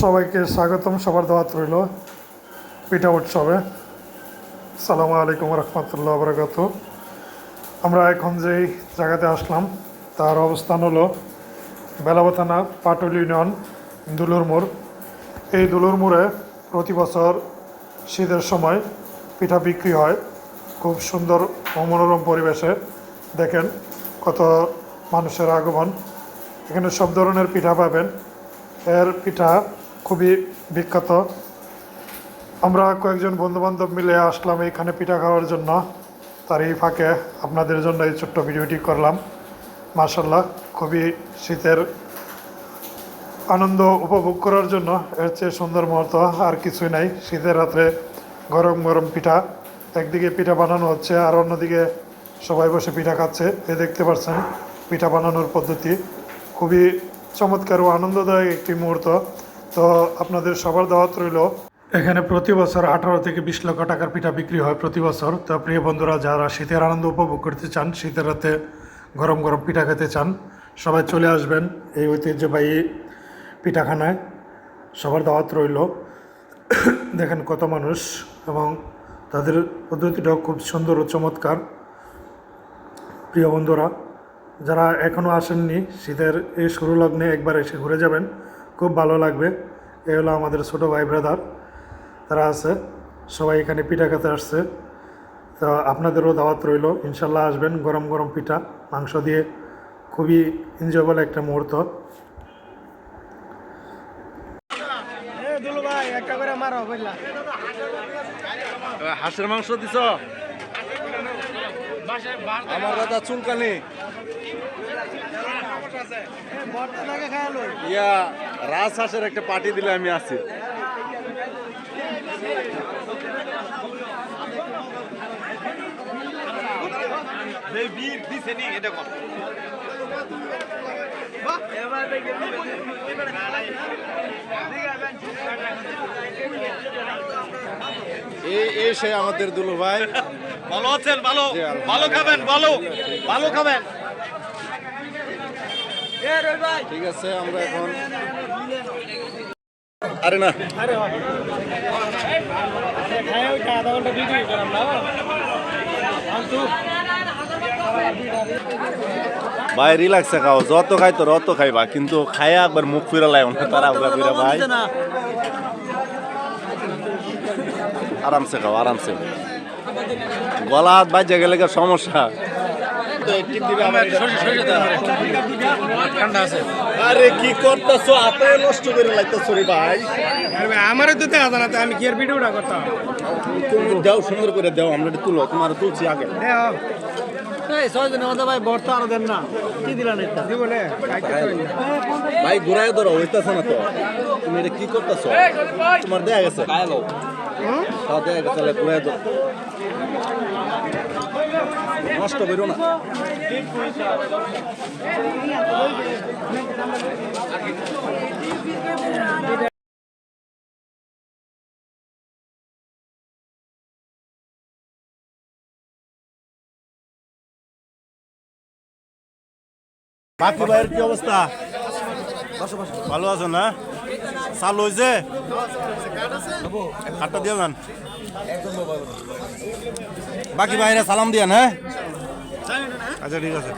সবাইকে স্বাগতম, সবার দাওয়াত রইল পিঠা উৎসবে। সালামু আলাইকুম রহমতুল্লাহ বরকাত আমরা এখন যেই জায়গাতে আসলাম, তার অবস্থান হলো বেলাবা থানা পাটুল ইউনিয়ন, দুলুর মোড়। এই দুলুর মোড়ে প্রতি বছর শীতের সময় পিঠা বিক্রি হয়। খুব সুন্দর ও মনোরম পরিবেশে। দেখেন কত মানুষের আগমন। এখানে সব ধরনের পিঠা পাবেন। এর পিঠা খুবই বিখ্যাত। আমরা কয়েকজন বন্ধুবান্ধব মিলে আসলাম এখানে পিঠা খাওয়ার জন্য। তার এই ফাঁকে আপনাদের জন্য এই ছোট্ট ভিডিওটি করলাম। মার্শাল্লাহ খুবই শীতের আনন্দ উপভোগ করার জন্য এর চেয়ে সুন্দর মুহূর্ত আর কিছুই নাই। শীতের রাত্রে গরম গরম পিঠা, একদিকে পিঠা বানানো হচ্ছে আর অন্যদিকে সবাই বসে পিঠা খাচ্ছে। এ দেখতে পাচ্ছেন, পিঠা বানানোর পদ্ধতি খুবই চমৎকার ও আনন্দদায়ক একটি মুহূর্ত। তো আপনাদের সবার দাওয়াত রইল। এখানে প্রতি বছর আঠারো থেকে বিশ লক্ষ টাকার পিঠা বিক্রি হয় প্রতি বছর। তো প্রিয় বন্ধুরা, যারা শীতের আনন্দ উপভোগ করতে চান, শীতের রাতে গরম গরম পিঠা খেতে চান, সবাই চলে আসবেন এই ঐতিহ্যবাহী পিঠাখানায়। সবার দাওয়াত রইল। দেখেন কত মানুষ এবং তাদের পদ্ধতিটাও খুব সুন্দর ও চমৎকার। প্রিয় বন্ধুরা, যারা এখনও আসেননি, শীতের এই শুরু লগ্নে একবার এসে ঘুরে যাবেন। খুব ভালো লাগবে। এ হলো আমাদের ছোটো ভাই ব্রাদার তারা আছে সবাই এখানে পিঠা খেতে আসছে। তো আপনাদেরও দাওয়াত রইল ইনশাল্লাহ আসবেন গরম গরম পিঠা মাংস দিয়ে। খুবই এনজয়েবল একটা মুহূর্ত। এ দুলু ভাই একটা করে মারো বুঝলা? হাঁসের মাংস দিছ? আমার দাদা চুলকানি ইয়া রাজ হাঁসের একটা পার্টি দিলে আমি আছি এই এই সে আমাদের দুলু ভাই। ভালো আছেন ভালো। ভালো খাবেন ভালো। ভালো খাবেন। ঠিক আছে, আমরা এখন আরে না। ভাই রিল্যাক্সে খাও। যত খাই তো রত খাইবা, কিন্তু খাইয়া একবার মুখ ফিরা লাগে না তারা আমরা ফিরা ভাই। আরামসে খাও, আরামসে। গলা হাত বাজে গেলে সমস্যা? ঠান্ডা আছে। আরে কি করতেছো? আপে নষ্ট করে লাইতেছো রে ভাই। আমারও তো দেখা জানা আমি কি আর ভিডিওটা করতাম? তুমি দাও সুন্দর করে দাও আমরা তুলো তোমার তুলছি আগে। আরও না। ভাই ঘুরাই ধরো হইতাছে না তো। তুমি এটা কি করতেছো? তোমার দেয়া গেছে। তাও দেয়া তাহলে ঘুরাই ধরো নষ্ট করো না। বাকি ভাইয়ের কি অবস্থা? ভালো আছো না? চালু হয়েছে কাটটা দিয়ে যান বাকি বাইরে সালাম দিয়ান হ্যাঁ আচ্ছা ঠিক আছে।